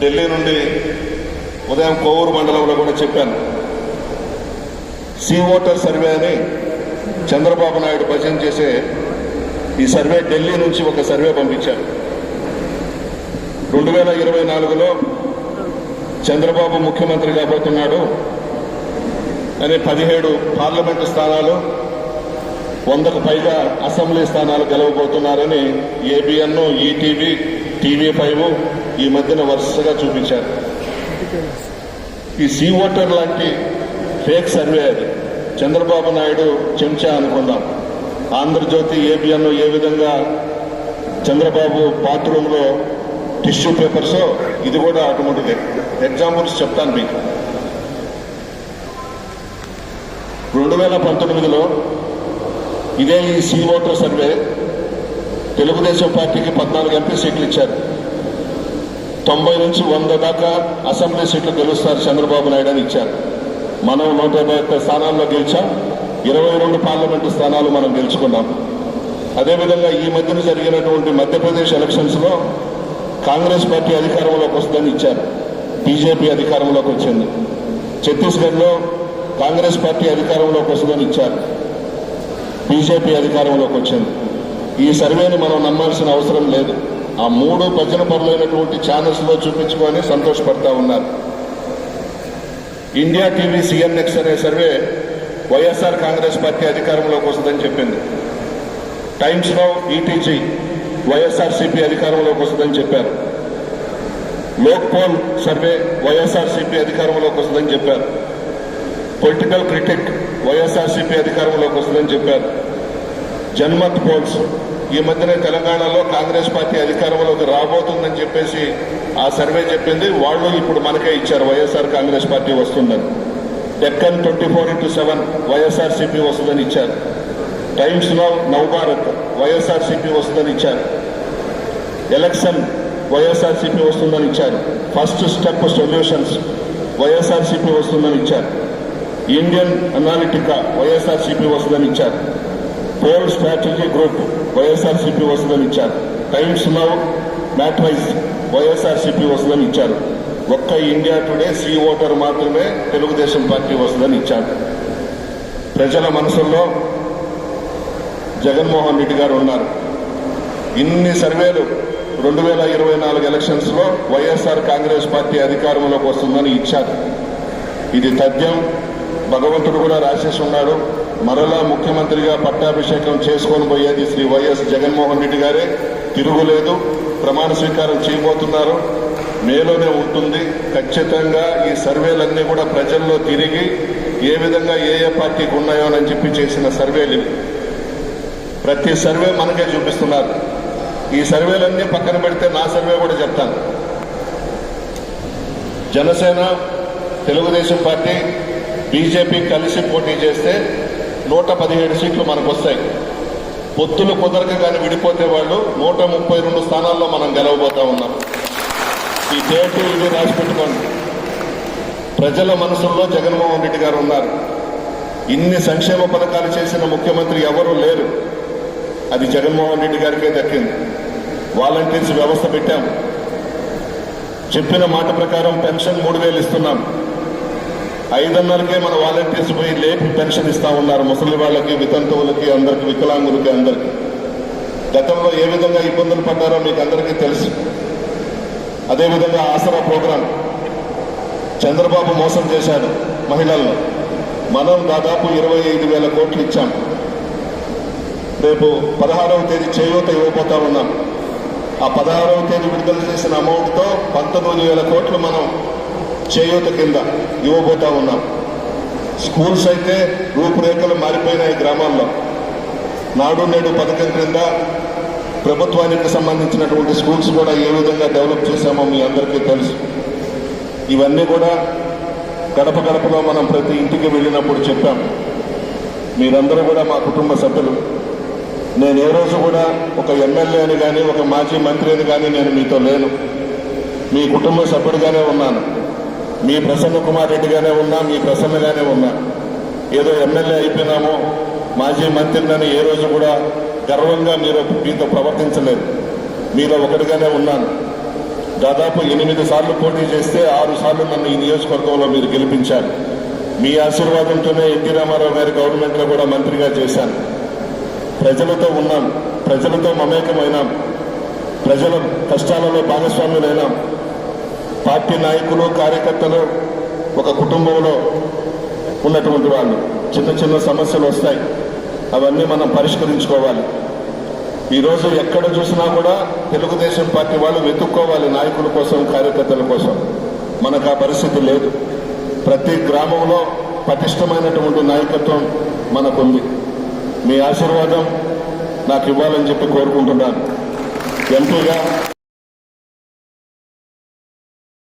ఢిల్లీ నుండి ఉదయం కోవూరు మండలంలో కూడా చెప్పాను. సీ ఓటర్ సర్వే అని చంద్రబాబు నాయుడు పరిచయం చేసే ఈ సర్వే ఢిల్లీ నుంచి ఒక సర్వే పంపించారు. రెండు వేల ఇరవై నాలుగులో చంద్రబాబు ముఖ్యమంత్రి కాబోతున్నాడు. అనే పదిహేడు పార్లమెంటు స్థానాలు వందకు పైగా అసెంబ్లీ స్థానాలు గెలవబోతున్నారని ఏబిఎన్ ఈటీవీ టీవీ ఫైవ్ ఈ మధ్యన వరుసగా చూపించారు. ఈ సీ ఓటర్ లాంటి ఫేక్ సర్వే అది. చంద్రబాబు నాయుడు చెంచా అనుకుందాం. ఆంధ్రజ్యోతి ఏబిఎన్ ఏ విధంగా చంద్రబాబు బాత్రూంలో టిష్యూ పేపర్స్ ఇది కూడా ఆటోమేటిక్ ఎగ్జాంపుల్స్ చెప్తాను మీకు. రెండు వేల పంతొమ్మిదిలో ఇదే ఈ సీ ఓటర్ సర్వే తెలుగుదేశం పార్టీకి పద్నాలుగు ఎంపీ సీట్లు ఇచ్చారు. తొంభై నుంచి వంద దాకా అసెంబ్లీ సీట్లు గెలుస్తారు చంద్రబాబు నాయుడు అని ఇచ్చారు. మనం నూట యాభై ఒక్క స్థానాల్లో గెలిచాం. ఇరవై రెండు పార్లమెంటు స్థానాలు మనం గెలుచుకున్నాం. అదేవిధంగా ఈ మధ్యన జరిగినటువంటి మధ్యప్రదేశ్ ఎలక్షన్స్లో కాంగ్రెస్ పార్టీ అధికారంలోకి వస్తుందని ఇచ్చారు. బీజేపీ అధికారంలోకి వచ్చింది. ఛత్తీస్గఢ్లో కాంగ్రెస్ పార్టీ అధికారంలోకి వస్తుందని ఇచ్చారు. బీజేపీ అధికారంలోకి వచ్చింది. ఈ సర్వేని మనం నమ్మాల్సిన అవసరం లేదు. ఆ మూడు భజన పరులైనటువంటి ఛానల్స్లో చూపించుకొని సంతోషపడతా ఉన్నారు. ఇండియా టీవీ సిఎన్ఎక్స్ అనే సర్వే వైఎస్ఆర్ కాంగ్రెస్ పార్టీ అధికారంలోకి వస్తుందని చెప్పింది. టైమ్స్లో ఈటీజీ వైఎస్ఆర్సీపీ అధికారంలోకి వస్తుందని చెప్పారు. లోక్ పోల్ సర్వే వైఎస్ఆర్సీపీ అధికారంలోకి వస్తుందని చెప్పారు. పొలిటికల్ క్రిటిక్ వైఎస్ఆర్సీపీ అధికారంలోకి వస్తుందని చెప్పారు. జన్మత్ పోల్స్ ఈ మధ్యనే తెలంగాణలో కాంగ్రెస్ పార్టీ అధికారంలోకి రాబోతుందని చెప్పేసి ఆ సర్వే చెప్పింది. వాళ్ళు ఇప్పుడు మనకే ఇచ్చారు. వైఎస్ఆర్ కాంగ్రెస్ పార్టీ వస్తుందని. Deccan twenty four into seven YSRCP వస్తుందని ఇచ్చారు. టైమ్స్లో నవభారత్ వైఎస్ఆర్సీపీ వస్తుందని ఇచ్చారు. ఎలక్షన్ వైఎస్ఆర్సీపీ వస్తుందని ఇచ్చారు. ఫస్ట్ స్టెప్ సొల్యూషన్స్ వైఎస్ఆర్సీపీ వస్తుందని ఇచ్చారు. ఇండియన్ అనాలిటికా వైఎస్ఆర్సీపీ వస్తుందని ఇచ్చారు. పోల్ స్ట్రాటజీ గ్రూప్ వైఎస్ఆర్సీపీ వస్తుందని ఇచ్చారు. టైమ్స్ నౌ మ్యాట్రైజ్ వైఎస్ఆర్సీపీ వస్తుందని ఇచ్చారు. ఒక్క ఇండియా టుడే సి ఓటర్ మాత్రమే తెలుగుదేశం పార్టీ వస్తుందని ఇచ్చారు. ప్రజల మనసుల్లో జగన్మోహన్ రెడ్డి గారు ఉన్నారు. ఇన్ని సర్వేలు రెండు వేల ఇరవై నాలుగు ఎలక్షన్స్లో వైఎస్ఆర్ కాంగ్రెస్ పార్టీ అధికారంలోకి వస్తుందని ఇచ్చారు. ఇది తథ్యం. భగవంతుడు కూడా రాసేసి ఉన్నాడు. మరలా ముఖ్యమంత్రిగా పట్టాభిషేకం చేసుకొని పోయేది శ్రీ వైఎస్ జగన్మోహన్ రెడ్డి గారే. తిరుగులేదు. ప్రమాణ స్వీకారం చేయబోతున్నారు. మేలోనే ఉంటుంది. ఖచ్చితంగా ఈ సర్వేలన్నీ కూడా ప్రజల్లో తిరిగి ఏ విధంగా ఏ ఏ పార్టీకి ఉన్నాయోనని చెప్పి చేసిన సర్వేలు ప్రతి సర్వే మనకే చూపిస్తున్నారు. ఈ సర్వేలన్నీ పక్కన పెడితే నా సర్వే కూడా చెప్తాను. జనసేన తెలుగుదేశం పార్టీ బీజేపీ కలిసి పోటీ చేస్తే నూట పదిహేడు సీట్లు మనకు వస్తాయి. పొత్తులు కుదరక కానీ విడిపోతే వాళ్ళు నూట ముప్పై రెండు స్థానాల్లో మనం గెలవబోతా ఉన్నాం. ఈ డేటు ఇవి రాసి పెట్టుకోండి ప్రజల మనసుల్లో జగన్మోహన్ రెడ్డి గారు ఉన్నారు. ఇన్ని సంక్షేమ పథకాలు చేసిన ముఖ్యమంత్రి ఎవరూ లేరు. అది జగన్మోహన్ రెడ్డి గారికే దక్కింది. వాలంటీర్స్ వ్యవస్థ పెట్టాం. చెప్పిన మాట ప్రకారం పెన్షన్ మూడు వేలు ఇస్తున్నాం. ఐదున్నరకే మన వాలంటీర్స్ పోయి లేపి పెన్షన్ ఇస్తా ఉన్నారు. ముసలి వాళ్ళకి వితంతువులకి అందరికి వికలాంగులకి అందరికి. గతంలో ఏ విధంగా ఇబ్బందులు పడ్డారో మీకు అందరికీ తెలుసు. అదేవిధంగా ఆసరా ప్రోగ్రాం చంద్రబాబు మోసం చేశాడు మహిళలను. మనం దాదాపు ఇరవై ఐదు వేల కోట్లు ఇచ్చాం. రేపు పదహారవ తేదీ చేయూత ఇవ్వబోతా ఉన్నాం. ఆ పదహారవ తేదీ విడుదల చేసిన అమౌంట్తో పంతొమ్మిది వేల కోట్లు మనం చేయూత కింద ఇవ్వబోతా ఉన్నాం. స్కూల్స్ అయితే రూపురేఖలు మారిపోయినాయి గ్రామాల్లో. నాడు నేడు పథకం క్రింద ప్రభుత్వానికి సంబంధించినటువంటి స్కూల్స్ కూడా ఏ విధంగా డెవలప్ చేశామో మీ అందరికీ తెలుసు. ఇవన్నీ కూడా గడప గడపలో మనం ప్రతి ఇంటికి వెళ్ళినప్పుడు చెప్పాం. మీరందరూ కూడా మా కుటుంబ సభ్యులు. నేను ఏ రోజు కూడా ఒక ఎమ్మెల్యేని కానీ ఒక మాజీ మంత్రిని కానీ నేను మీతో లేను. మీ కుటుంబ సభ్యుడిగానే ఉన్నాను. మీ ప్రసన్న కుమార్ రెడ్డిగానే ఉన్నా మీ ప్రసన్నగానే ఉన్నా. ఏదో ఎమ్మెల్యే అయిపోయినాము మాజీ మంత్రిని ఏ రోజు కూడా గర్వంగా మీరు మీతో ప్రవర్తించలేదు. మీలో ఒకటిగానే ఉన్నాను. దాదాపు ఎనిమిది సార్లు పోటీ చేస్తే ఆరు సార్లు నన్ను ఈ నియోజకవర్గంలో మీరు గెలిపించారు. మీ ఆశీర్వాదంతోనే ఎన్టీ రామారావు గారి గవర్నమెంట్లో కూడా మంత్రిగా చేశాను. ప్రజలతో ఉన్నాం ప్రజలతో మమేకమైనాం ప్రజల కష్టాలలో భాగస్వాములైనాం. పార్టీ నాయకులు కార్యకర్తలు ఒక కుటుంబంలో ఉన్నటువంటి వాళ్ళు చిన్న చిన్న సమస్యలు వస్తాయి. అవన్నీ మనం పరిష్కరించుకోవాలి. ఈరోజు ఎక్కడ చూసినా కూడా తెలుగుదేశం పార్టీ వాళ్ళు వెతుక్కోవాలి నాయకుల కోసం కార్యకర్తల కోసం. మనకు ఆ పరిస్థితి లేదు. ప్రతి గ్రామంలో పటిష్టమైనటువంటి నాయకత్వం మనకుంది. మీ ఆశీర్వాదం నాకు ఇవ్వాలని చెప్పి కోరుకుంటున్నాను. ఎంపీగా